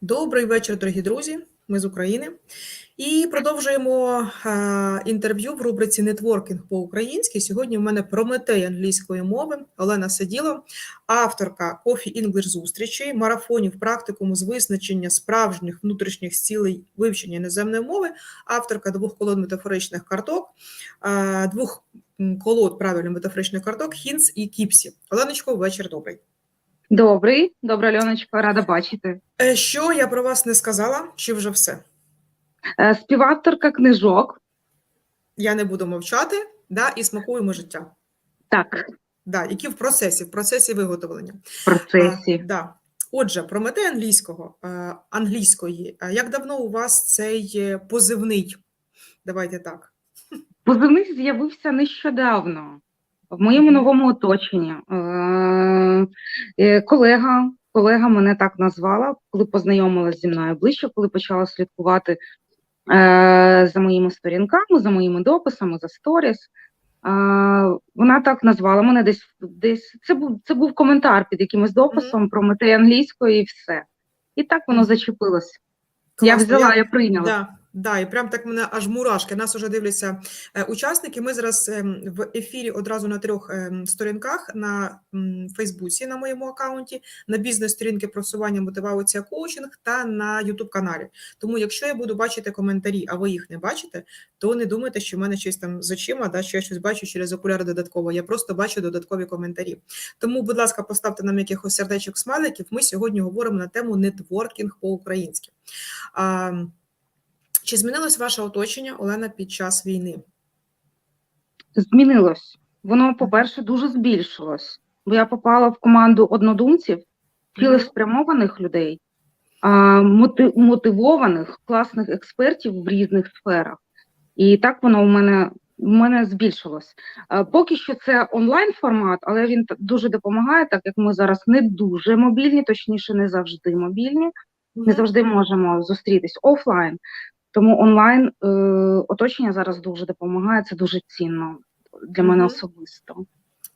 Добрий вечір, дорогі друзі. Ми з України і продовжуємо е, інтерв'ю в рубриці Нетворкінг по-українськи. Сьогодні в мене прометей англійської мови Олена Сиділо, авторка Coffee English зустрічей, марафонів практикуму з визначення справжніх внутрішніх цілей вивчення іноземної мови, авторка двох колод метафоричних карток, е, двох колод правильно метафоричних карток Хінс і Кіпсі. Оленочко, вечір добрий. Добрий, добра Льоночка, рада бачити. Е, Що я про вас не сказала, чи вже все? Е, Співавторка книжок. Я не буду мовчати, да, і смакуємо життя. Так, Да, які в процесі, в процесі виготовлення. в процесі. А, да. Отже, про мети англійського, е, англійської. Як давно у вас цей е, позивний? Давайте так. Позивний з'явився нещодавно в моєму новому оточенні. Е, е, Колега, колега мене так назвала, коли познайомилася зі мною ближче, коли почала слідкувати е, за моїми сторінками, за моїми дописами, за сторіс. Вона так назвала мене десь десь. Це був це був коментар під якимось дописом про мети англійської і все. І так воно зачепилось. Я Класно, взяла, я прийняла. Да, да, і прям так мене аж мурашки. Нас уже дивляться е, учасники. Ми зараз ем, в ефірі одразу на трьох ем, сторінках на Фейсбуці, на моєму аккаунті, на бізнес-сторінки просування мотивація коучинг та на Ютуб каналі. Тому, якщо я буду бачити коментарі, а ви їх не бачите, то не думайте, що в мене щось там з очима, да, що я щось бачу через окуляри додатково. Я просто бачу додаткові коментарі. Тому, будь ласка, поставте нам якихось сердечок смайликів. Ми сьогодні говоримо на тему нетворкінг по-українськи. Чи змінилось ваше оточення, Олена, під час війни? Змінилось. Воно, по-перше, дуже збільшилось. Бо я попала в команду однодумців, цілеспрямованих людей, мотивованих, класних експертів в різних сферах. І так воно у мене, у мене збільшилось. Поки що це онлайн формат, але він дуже допомагає, так як ми зараз не дуже мобільні, точніше, не завжди мобільні. не завжди можемо зустрітись офлайн. Тому онлайн е, оточення зараз дуже допомагає. Це дуже цінно для мене особисто.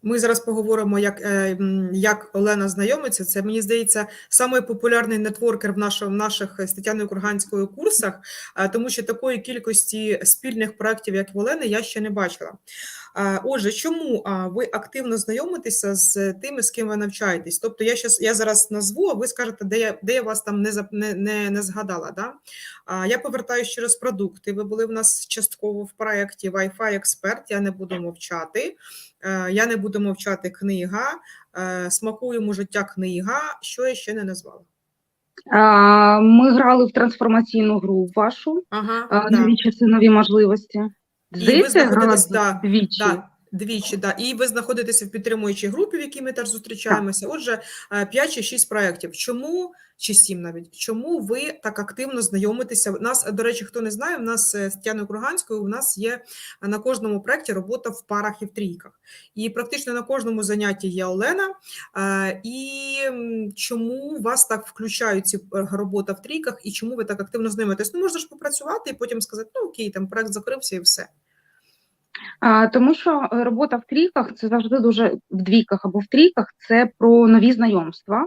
Ми зараз поговоримо, як, е, як Олена знайомиться. Це мені здається самий популярний нетворкер в наших, наших з Тетяною Курганською курсах, е, тому що такої кількості спільних проєктів, як в Олени, я ще не бачила. Е, Отже, чому ви активно знайомитеся з тими, з ким ви навчаєтесь? Тобто я щас, я зараз назву, а ви скажете, де я, де я вас там не, не, не, не згадала. Да? Я повертаюся через продукти. Ви були в нас частково в проєкті Wi-Fi Експерт. Я не буду мовчати. Е, Я не буду мовчати книга. Е, Смакуємо життя книга. Що я ще не назвала? Ми грали в трансформаційну гру вашу Ага, а, да. часи, нові можливості. Здається, грала да, двічі. Да, двічі, да. І ви знаходитеся в підтримуючій групі, в якій ми теж зустрічаємося. Отже, 5 чи 6 проєктів. Чому, чи 7 навіть, чому ви так активно знайомитеся? У Нас, до речі, хто не знає, у нас е, з Тетяною Курганською, у нас є на кожному проєкті робота в парах і в трійках. І практично на кожному занятті є Олена. Е, І чому вас так включають ці е, робота в трійках, і чому ви так активно знайомитесь? Ну, можна ж попрацювати і потім сказати, ну окей, там проєкт закрився і все. Тому що е, робота в трійках це завжди дуже в двійках або в трійках це про нові знайомства,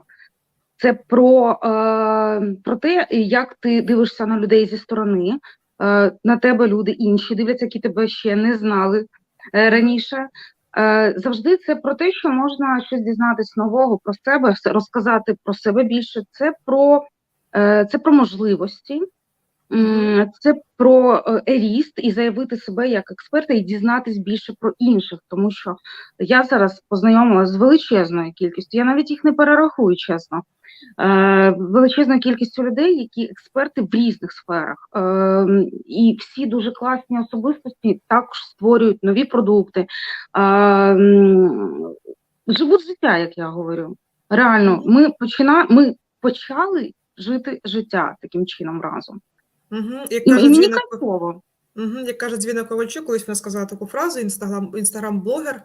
це про, е, про те, як ти дивишся на людей зі сторони. Е, на тебе люди інші дивляться, які тебе ще не знали раніше. Завжди це про те, що можна щось дізнатись нового про себе, розказати про себе більше. Це про, це про можливості. Це про е, ріст і заявити себе як експерта і дізнатись більше про інших, тому що я зараз познайомилася з величезною кількістю, я навіть їх не перерахую, чесно. Е, величезною кількістю людей, які експерти в різних сферах, е, і всі дуже класні особистості також створюють нові продукти, живуть життя, як я говорю. Реально, ми почина, ми почали жити життя таким чином разом. Угу. Як І, і мені Дзвіна, кайфово. угу. Як каже Дзвіна Ковальчук, колись вона сказала таку фразу: інстаграм, інстаграм-блогер,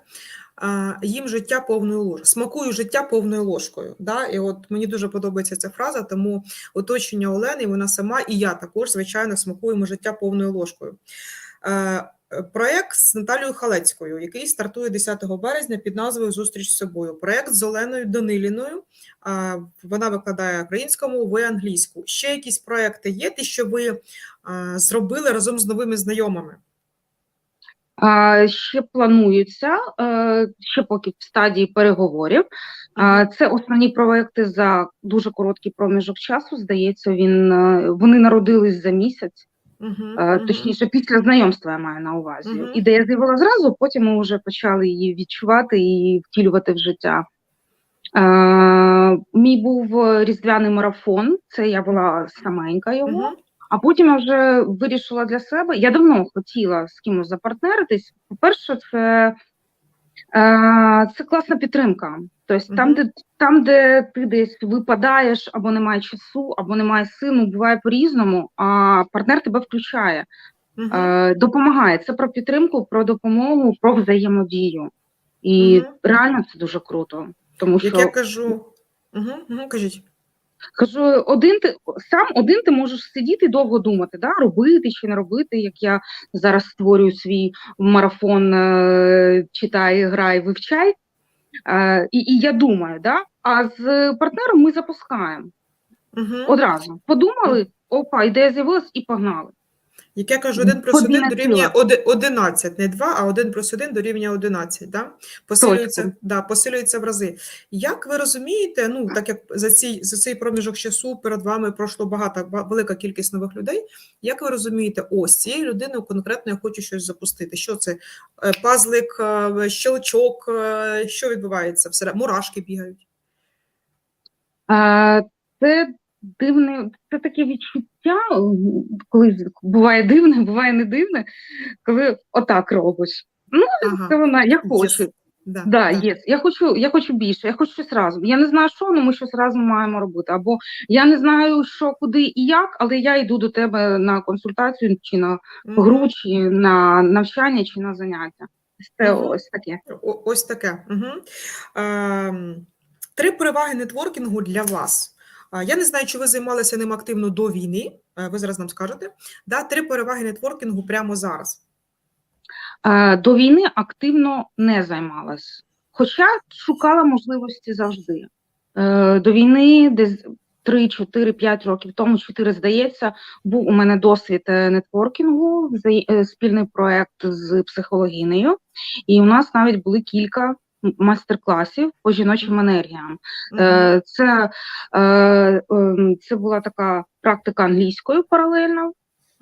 їм життя повною ложкою. Смакую життя повною ложкою. Да? І от мені дуже подобається ця фраза, тому оточення Олени, вона сама, і я також, звичайно, смакуємо життя повною ложкою. Проєкт з Наталією Халецькою, який стартує 10 березня під назвою Зустріч з собою. Проєкт з Оленою Даниліною. Вона викладає українську мову, англійську. Ще якісь проекти є, ті, що ви зробили разом з новими знайомими? Ще плануються, е, ще поки в стадії переговорів. Це основні проекти за дуже короткий проміжок часу. Здається, він вони народились за місяць. Угу, Точніше, після знайомства я маю на увазі. Мгм. Ідея з'явила зразу, потім ми вже почали її відчувати і втілювати в життя. Е, мій був різдвяний марафон, це я була саменька його, угу. а потім я вже вирішила для себе. Я давно хотіла з кимось запартнеритись. По-перше, це, е, це класна підтримка. Тобто, там, де, там, де ти десь випадаєш, або немає часу, або немає сил, буває по-різному, а партнер тебе включає. Е, допомагає. Це про підтримку, про допомогу, про взаємодію. І реально це дуже круто. Тому що Як я кажу, угу, угу, кажіть. кажу, один ти сам один ти можеш сидіти і довго думати, да, робити чи не робити, як я зараз створюю свій марафон е, читай, грай, вивчай. Е, і, і я думаю, да? а з партнером ми запускаємо Угу. одразу. Подумали, опа, ідея з'явилась і погнали. Як я кажу, 1 плюс 1 Подвійна дорівнює 11, не 2, а 1 плюс 1 дорівнює 11, да? Посилюється, Точно. да, посилюється в рази. Як ви розумієте, ну, так як за, цей, за цей проміжок часу перед вами пройшло багато, велика кількість нових людей, як ви розумієте, ось, з цією людиною конкретно я хочу щось запустити. Що це? Е, Пазлик, е, щелчок, е, що відбувається? Все, мурашки бігають. А, Це дивне, це таке відчуття, м, коли буває дивне, буває не дивне, коли отак робиш. Ага. Це вона, я Yes. хочу. Да, Да, є. Я хочу, я хочу більше, я хочу щось разом. Я не знаю, що, але ми щось разом маємо робити. Або я не знаю, що, куди і як, але я йду до тебе на консультацію, чи на гру, чи на навчання, чи на заняття. Це Мгм. ось таке. О- Ось таке. Угу. Ем, три переваги нетворкінгу для вас. Я не знаю, чи ви займалися ним активно до війни. е, Ви зараз нам скажете. Да, три переваги нетворкінгу прямо зараз. Е, До війни активно не займалась, хоча шукала можливості завжди. Е, До війни десь 3, 4, 5 років тому, 4, здається, був у мене досвід нетворкінгу, спільний проект з психологінею, і у нас навіть були кілька майстер-класів по жіночим енергіям. Е, Це, е, ем, це була така практика англійською паралельно,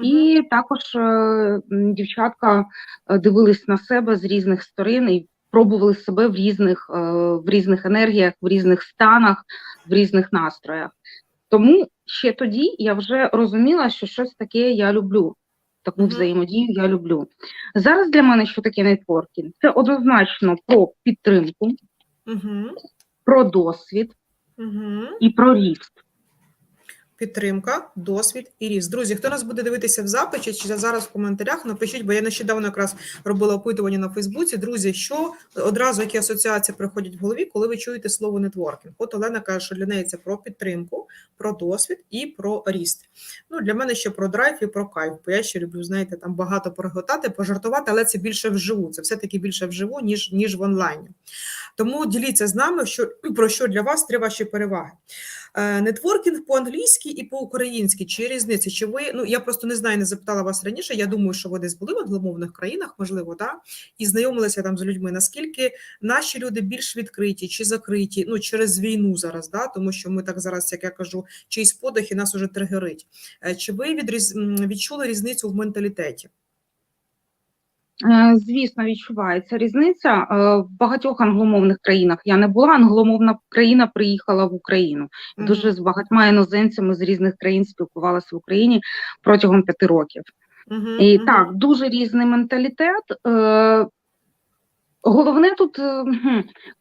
і також е, дівчатка дивились на себе з різних сторон і пробували себе в різних, в різних енергіях, в різних станах, в різних настроях. Тому ще тоді я вже розуміла, що щось таке я люблю. Таку взаємодію я люблю. Зараз для мене що таке нетворкінг? Це однозначно про підтримку, про досвід і про ріст. Підтримка, досвід і ріст. Друзі, хто нас буде дивитися в записі чи зараз в коментарях, напишіть, бо я нещодавно якраз робила опитування на Фейсбуці. Друзі, що одразу які асоціації приходять в голові, коли ви чуєте слово нетворкінг? От Олена каже, що для неї це про підтримку, про досвід і про ріст. Ну для мене ще про драйв і про кайф. Бо я ще люблю, знаєте, там багато пореготати, пожартувати, але це більше вживу. Це все таки більше вживу, ніж ніж в онлайні. Тому діліться з нами, що про що для вас три ваші переваги. Е, Нетворкінг по-англійськи і по-українськи, чи різниця? Чи ви ну я просто не знаю, не запитала вас раніше. Я думаю, що ви десь були в англомовних країнах, можливо, да, і знайомилися там з людьми. Наскільки наші люди більш відкриті чи закриті? Ну через війну зараз, да, тому що ми так зараз, як я кажу, чийсь подих і нас уже тригерить. Е, Чи ви відріз... відчули різницю в менталітеті? Е, Звісно, відчувається різниця Е, в багатьох англомовних країнах. Я не була англомовна країна, приїхала в Україну. Дуже з багатьма іноземцями з різних країн спілкувалася в Україні протягом п'яти років. І так, дуже різний менталітет. Е, Головне тут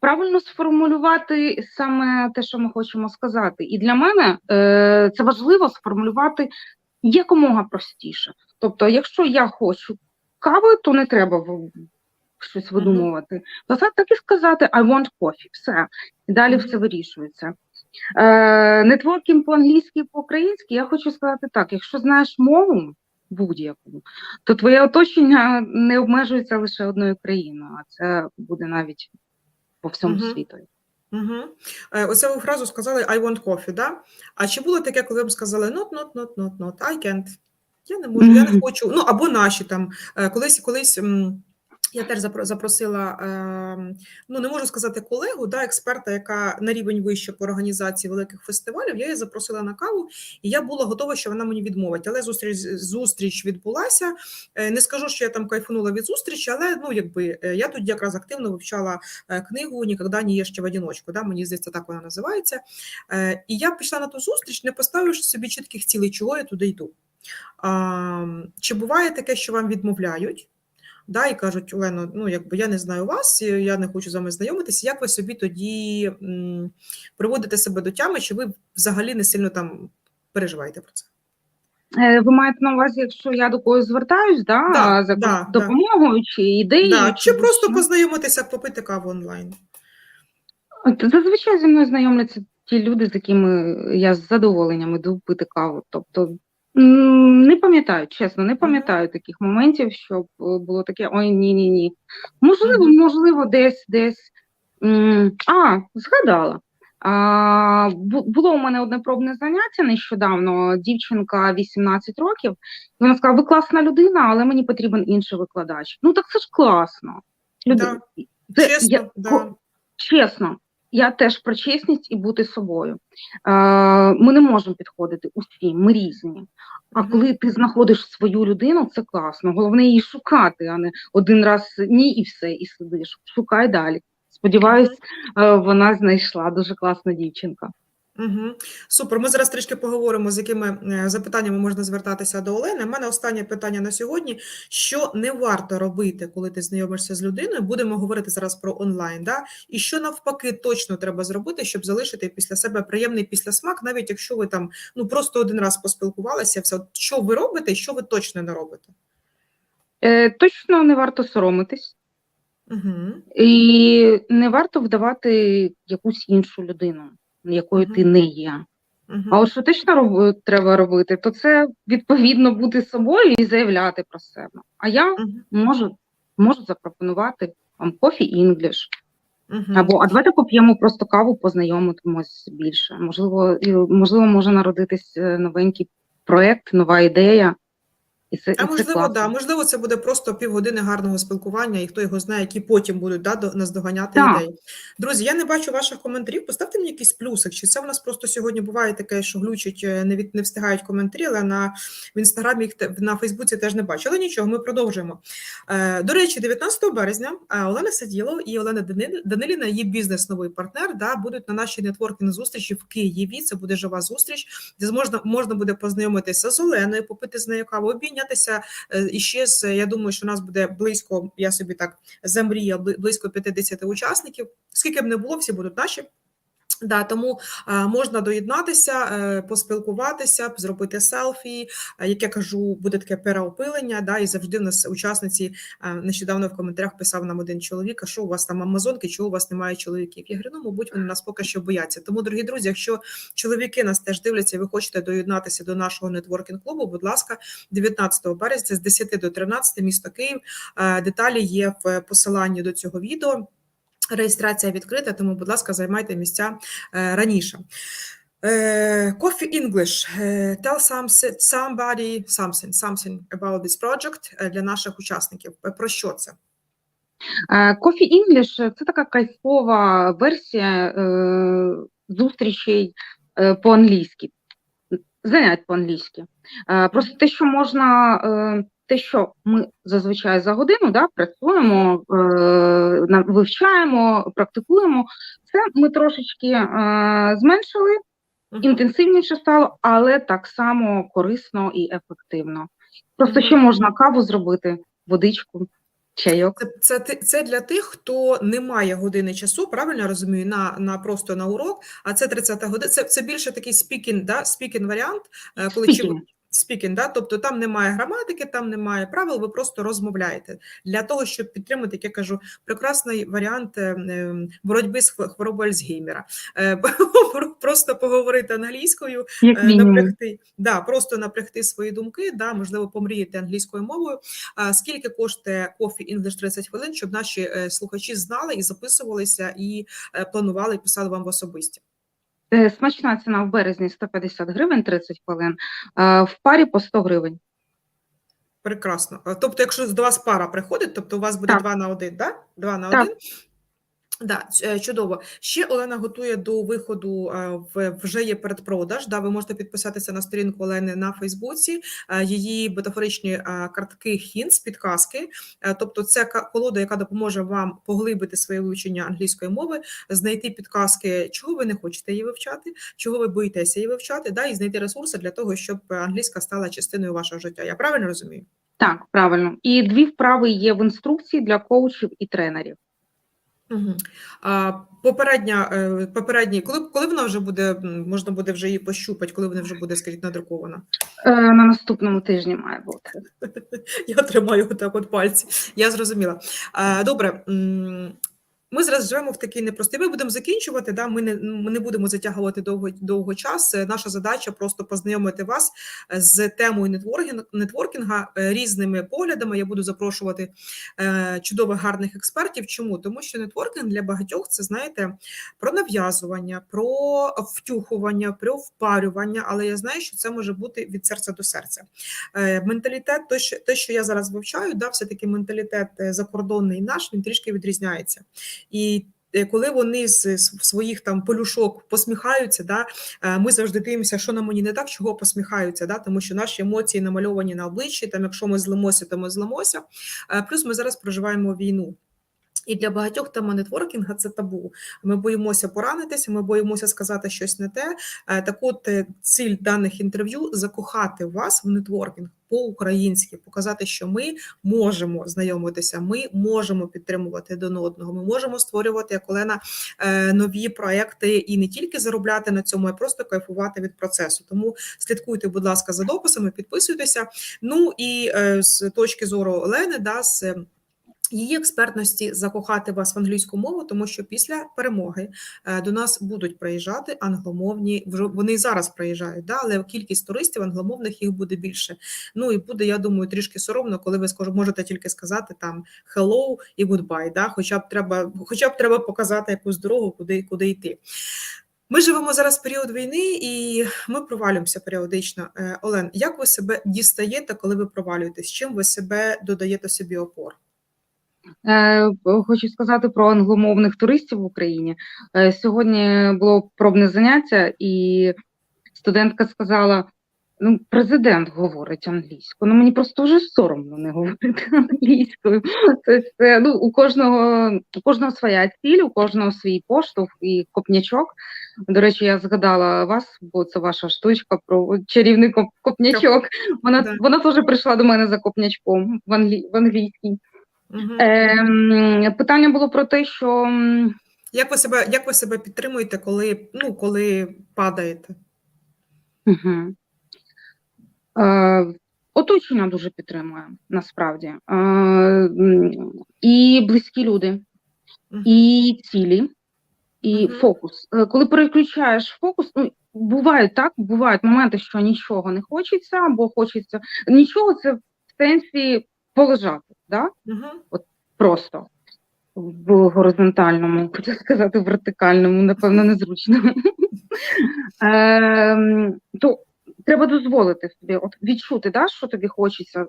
правильно сформулювати саме те, що ми хочемо сказати. І для мене це важливо сформулювати якомога простіше. Тобто, якщо я хочу кави, то не треба щось видумувати. То це так і сказати I want coffee, все. І далі все вирішується. Е, нетворкінг по-англійськи по-українськи, я хочу сказати так: якщо знаєш мову, будь-яку, то твоє оточення не обмежується лише одною країною, а це буде навіть по всьому Мгм. світу. Угу. Оце ви фразу сказали I want coffee, да? А чи було таке, коли вам сказали not, not, not, not, not, I can't, я не можу, я не хочу. Ну, або наші там, е, колись, колись я теж запро- запросила, е, ну, не можу сказати колегу, да, експерта, яка на рівень вище по організації великих фестивалів, я її запросила на каву, і я була готова, що вона мені відмовить. Але зустріч, зустріч відбулася. Е, Не скажу, що я там кайфанула від зустрічі, але ну, якби, е, я тоді якраз активно вивчала книгу «Ніколи не їж в одиночку», да, мені здається, так вона називається. І я пішла на ту зустріч, не поставивши собі чітких цілей, чого я туди йду. А, Чи буває таке, що вам відмовляють? Да, і кажуть, Олено, ну якби я не знаю вас, я не хочу з вами знайомитися. Як ви собі тоді м, приводите себе до тями, чи ви взагалі не сильно там переживаєте про це? Е, Ви маєте на увазі, якщо я до когось звертаюсь, да, Да, за да, допомогою чи ідеєю, Да, чи просто будь-що? познайомитися, попити каву онлайн? Зазвичай зі мною знайомляться ті люди, з якими я з задоволенням іду пити каву. Тобто не пам'ятаю, чесно, не пам'ятаю таких моментів, щоб е, було таке: ой, ні, ні. Можливо, можливо, десь десь. А, згадала. А, було у мене одне пробне заняття нещодавно. Дівчинка 18 років. і Вона сказала: ви класна людина, але мені потрібен інший викладач. Ну так це ж класно. Люди, Да, це Чесно, я- да. чесно, я теж про чесність і бути собою. Е, ми не можемо підходити усі, ми різні. А коли ти знаходиш свою людину, це класно. Головне її шукати, а не один раз ні і все, і сидиш. Шукай далі. Сподіваюсь, е, вона знайшла дуже класна дівчинка. Угу. Супер. Ми зараз трішки поговоримо, з якими е, запитаннями можна звертатися до Олени. У мене останнє питання на сьогодні: що не варто робити, коли ти знайомишся з людиною? Будемо говорити зараз про онлайн. Да? І що навпаки точно треба зробити, щоб залишити після себе приємний післясмак, навіть якщо ви там ну просто один раз поспілкувалися, все що ви робите, і що ви точно не робите? Е, точно не варто соромитись. Угу. І не варто вдавати якусь іншу людину, якою ти не є. А от що точно роб... треба робити, то це відповідно бути собою і заявляти про себе. А я можу, можу запропонувати вам кофі інгліш. Або а давайте поп'ємо просто каву, познайомимось більше. Можливо, і, можливо, може народитись е, новенький проєкт, нова ідея. І це, і А це можливо, класно. да, можливо, це буде просто півгодини гарного спілкування, і хто його знає, які потім будуть да, до- наздоганяти Так. ідеї. Друзі, я не бачу ваших коментарів. Поставте мені якийсь плюсик. Чи це в нас просто сьогодні буває таке, що глючить, е, не від не встигають коментарі, але на в інстаграмі їх на Фейсбуці теж не бачу. Але нічого, ми продовжуємо. Е, До речі, 19 березня е, Олена Саділо і Олена Даниліна, її бізнес-новий партнер, да, будуть на нашій нетворкінг зустрічі в Києві. Це буде жива зустріч, де можна, можна буде познайомитися з Оленою, попити з нею каву, обійнятися Е, І ще з я думаю, що у нас буде близько. Я собі так замрія бли- близько 50 учасників. Скільки б не було, всі будуть наші. Да, тому е, можна доєднатися, е, поспілкуватися, зробити селфі. Е, як я кажу, буде таке переопилення. Да, і завжди в нас учасниці нещодавно в коментарях писав нам один чоловік, а що у вас там амазонки, чого у вас немає чоловіків? Я говорю, ну, мабуть, вони нас поки що бояться. Тому, дорогі друзі, якщо чоловіки нас теж дивляться, ви хочете доєднатися до нашого нетворкінг клубу, будь ласка, 19 березня з 10 до 13 місто Київ. Деталі є в посиланні до цього відео. Реєстрація відкрита, тому, будь ласка, займайте місця е, раніше. Е, Coffee English. Е, Tell somebody something, something about this project для наших учасників. Про що це? Coffee English – це така кайфова версія зустрічей по-англійськи, занять по-англійськи. Просто те, що можна, те, що ми зазвичай за годину да, працюємо, е, вивчаємо, практикуємо, це ми трошечки е, зменшили, інтенсивніше стало, але так само корисно і ефективно. Просто ще можна каву зробити, водичку, чайок. Це, це, це для тих, хто не має години часу, правильно я розумію, на, на просто на урок, а це 30 година. Це, це більше такий спікін, да, спікін варіант, е, коли Спікінг. Speaking, да? тобто там немає граматики, там немає правил, ви просто розмовляєте для того, щоб підтримати, як я кажу, прекрасний варіант е, е, боротьби з хворобою Альцгеймера. Е, Просто поговорити англійською, напрягти, да, просто напрягти свої думки, да, можливо, помріяти англійською мовою. Скільки коштує Coffee English 30 хвилин, щоб наші слухачі знали і записувалися, і планували, і писали вам в особисті? Е, Смачна ціна в березні 150 гривень 30 хвилин, в парі по 100 гривень. Прекрасно. Е, Тобто, якщо до вас пара приходить, тобто у вас буде Так. два на один, да? 2 на Так. один. Да, е, чудово. Ще Олена готує до виходу е, вже є передпродаж. Да, ви можете підписатися на сторінку Олени на Фейсбуці. Е, Її метафоричні картки hints, підказки. Тобто, це колода, яка допоможе вам поглибити своє вивчення англійської мови, знайти підказки, чого ви не хочете її вивчати, чого ви боїтеся її вивчати, да, і знайти ресурси для того, щоб англійська стала частиною вашого життя. Я правильно розумію? Так, правильно. І дві вправи є в інструкції для коучів і тренерів. Угу. А, попередня, е, попередній, коли, коли вона вже буде, можна буде вже її пощупати, коли вона вже буде, скажіть, надрукована? Е, На наступному тижні має бути. Я тримаю отак от пальці. Я зрозуміла. Добре. Ми зараз живемо в такий непростий. Ми будемо закінчувати. Да? Ми не ми не будемо затягувати довго довго час. Е, Наша задача просто познайомити вас з темою нетворкінг, нетворкінга е, різними поглядами. Я буду запрошувати е, чудових гарних експертів. Чому? Тому що нетворкінг для багатьох це знаєте про нав'язування, про втюхування, про впарювання. Але я знаю, що це може бути від серця до серця. Е, Менталітет, те, що, те, що я зараз вивчаю, да, все-таки менталітет е, закордонний наш, він трішки відрізняється. І е, коли вони з своїх там полюшок посміхаються, да, е, ми завжди дивимося, що на мені не так, чого посміхаються, да, тому що наші емоції намальовані на обличчі. Там, якщо ми злимося, то ми злимося. Е, Плюс ми зараз проживаємо війну. І для багатьох тема нетворкінга це табу. Ми боїмося поранитися, ми боїмося сказати щось не те. Е, Так от е, ціль даних інтерв'ю закохати вас в нетворкінг по-українськи, показати, що ми можемо знайомитися, ми можемо підтримувати один одного, ми можемо створювати як Олена е, нові проекти і не тільки заробляти на цьому, а просто кайфувати від процесу. Тому слідкуйте, будь ласка, за дописами, підписуйтеся. Ну і з точки зору Олени, да, з її експертності закохати вас в англійську мову, тому що після перемоги е, до нас будуть приїжджати англомовні. Вони і зараз приїжджають, да, але кількість туристів англомовних їх буде більше. Ну і буде, я думаю, трішки соромно, коли ви можете тільки сказати там hello і goodbye, да, хоча б треба, хоча б треба показати якусь дорогу, куди, куди йти. Ми живемо зараз в період війни, і ми провалюємося періодично. Е, Олен, як ви себе дістаєте, коли ви провалюєтесь? Чим ви себе додаєте собі опор? Е, Хочу сказати про англомовних туристів в Україні. Е, Сьогодні було пробне заняття, і студентка сказала: ну, президент говорить англійською. Ну мені просто вже соромно не говорити англійською. Це, ну, у кожного у кожного своя ціль, у кожного свій поштовх і копнячок. До речі, я згадала вас, бо це ваша штучка про чарівний коп- копнячок. Вона Да. вона теж прийшла до мене за копнячком в англійській. Угу. Ем, питання було про те, що Як ви себе як ви себе підтримуєте, коли ну коли падаєте? мгм. е, оточення дуже підтримує насправді. Е, і близькі люди, Мгм. і цілі, і Мгм. фокус. Е, коли переключаєш фокус, ну бувають так, бувають моменти, що нічого не хочеться, або хочеться нічого, це в сенсі полежати, да? Мгм. просто в горизонтальному, хотів сказати, в вертикальному, напевно, незручно. Ем, То треба дозволити собі от відчути, да, що тобі хочеться.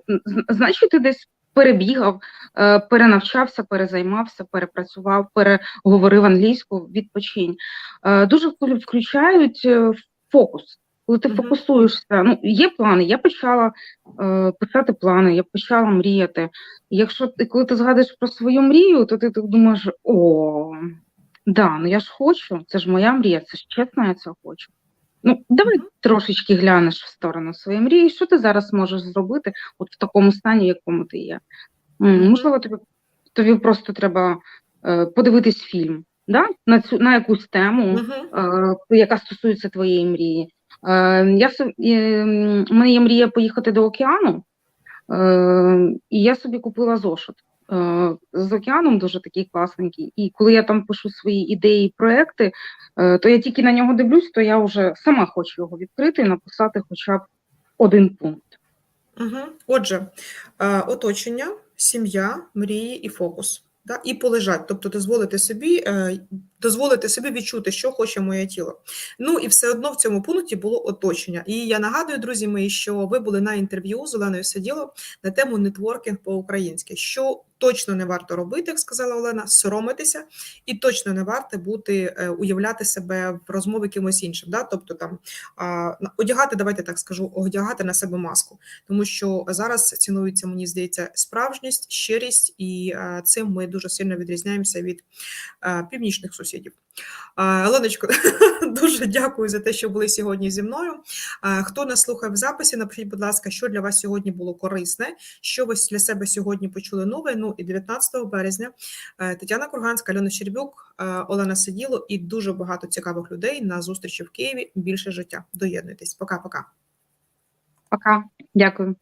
Значить, ти десь перебігав, е, перенавчався, перезаймався, перепрацював, переговорив англійську, відпочинь. Е, Дуже включають е, фокус. Коли ти фокусуєшся, ну є плани. Я почала е, писати плани, я почала мріяти. І Якщо ти, коли ти згадуєш про свою мрію, то ти так думаєш: о, да, ну я ж хочу, це ж моя мрія, це ж чесно, я це хочу. Ну, давай трошечки глянеш в сторону своєї мрії, що ти зараз можеш зробити от в такому стані, в якому ти є. Можливо, тобі, тобі просто треба е, подивитись фільм да? на, цю, на якусь тему, е, яка стосується твоєї мрії. Е, я у мене є мрія поїхати до океану, е, і я собі купила зошит. Е, з океаном дуже такий класненький. І коли я там пишу свої ідеї, проекти, то я тільки на нього дивлюсь, то я вже сама хочу його відкрити і написати хоча б один пункт. Угу. Отже, оточення, сім'я, мрії і фокус. Да? І полежать, тобто дозволити собі, дозволити собі відчути, що хоче моє тіло. Ну і все одно в цьому пункті було оточення. І я нагадую, друзі мої, що ви були на інтерв'ю з Оленою Сиділо на тему нетворкінг по-українськи. Що точно не варто робити, як сказала Олена, соромитися, і точно не варто бути е, уявляти себе в розмові кимось іншим. Да? Тобто там одягати, давайте так скажу, одягати на себе маску тому що зараз цінується, мені здається, справжність, щирість, і е, цим ми дуже сильно відрізняємося від е, північних сусідів. Е, Оленочко, дуже дякую за те, що були сьогодні зі мною. Хто нас слухає в записі, напишіть, будь ласка, що для вас сьогодні було корисне, що ви для себе сьогодні почули нове. Ну і 19 березня е, Тетяна Курганська, Альона Щербюк, е, Олена Сиділо і дуже багато цікавих людей на зустрічі в Києві. Більше життя. Доєднуйтесь. Пока-пока. Пока, дякую.